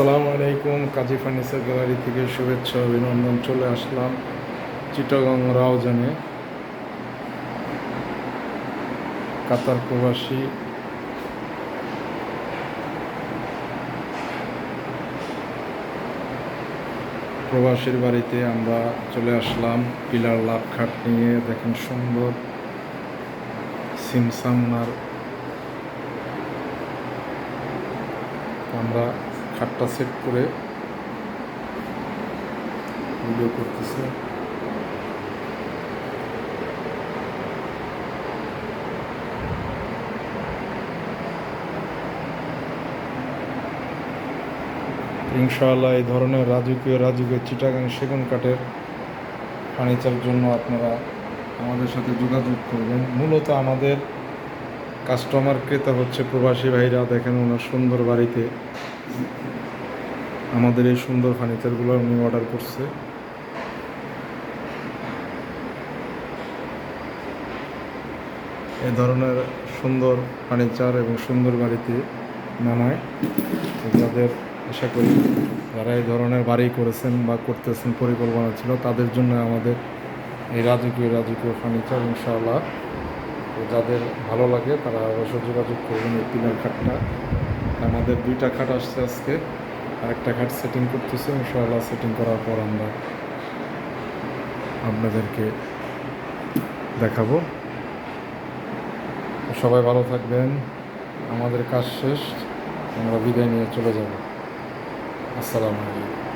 আসসালামু আলাইকুম, কাজী furniture gallery থেকে শুভেচ্ছা, অভিনন্দন, চলে আসলাম চিটাগং রাউজানে। কাতার প্রবাসী। প্রবাসীর বাড়িতে আমরা চলে আসলাম, পিলার লাভ খাট নিয়ে, দেখেন সুন্দর সিমসামনার। আমরা খাটটা সেট করে ভিডিও করতেছি। ইনশাআল্লাহ এই ধরনের রাজকীয় রাজকীয় চিটাগাং সেগুন কাঠের ফার্নিচার জন্য আপনারা আমাদের সাথে যোগাযোগ করবেন। মূলত আমাদের কাস্টমার ক্রেতা হচ্ছে প্রবাসী ভাইরা দেখেন, ওনার সুন্দর বাড়িতে আমাদের এই সুন্দর ফার্নিচারগুলো উনি অর্ডার করছে। এই ধরনের সুন্দর ফার্নিচার এবং সুন্দর বাড়িতে তো যাদের আশা করি যারা এই ধরনের বাড়ি করেছেন বা করতেছেন, পরিকল্পনা ছিল, তাদের জন্য আমাদের এই রাজকীয় রাজকীয় ফার্নিচার ইনশাআল্লাহ। যাদের ভালো লাগে তারা অবশ্যই যোগাযোগ করবেন এই পিলার খাটটা। আমাদের দুইটা খাট আসছে আজকে, আরেকটা খাট সেটিং করতেছি, ইনশাআল্লাহ সেটিং করার পর আমরা আপনাদেরকে দেখাবো। সবাই ভালো থাকবেন, আমাদের কাজ শেষ, আমরা বিদায় নিয়ে চলে যাব। আসসালামু আলাইকুম।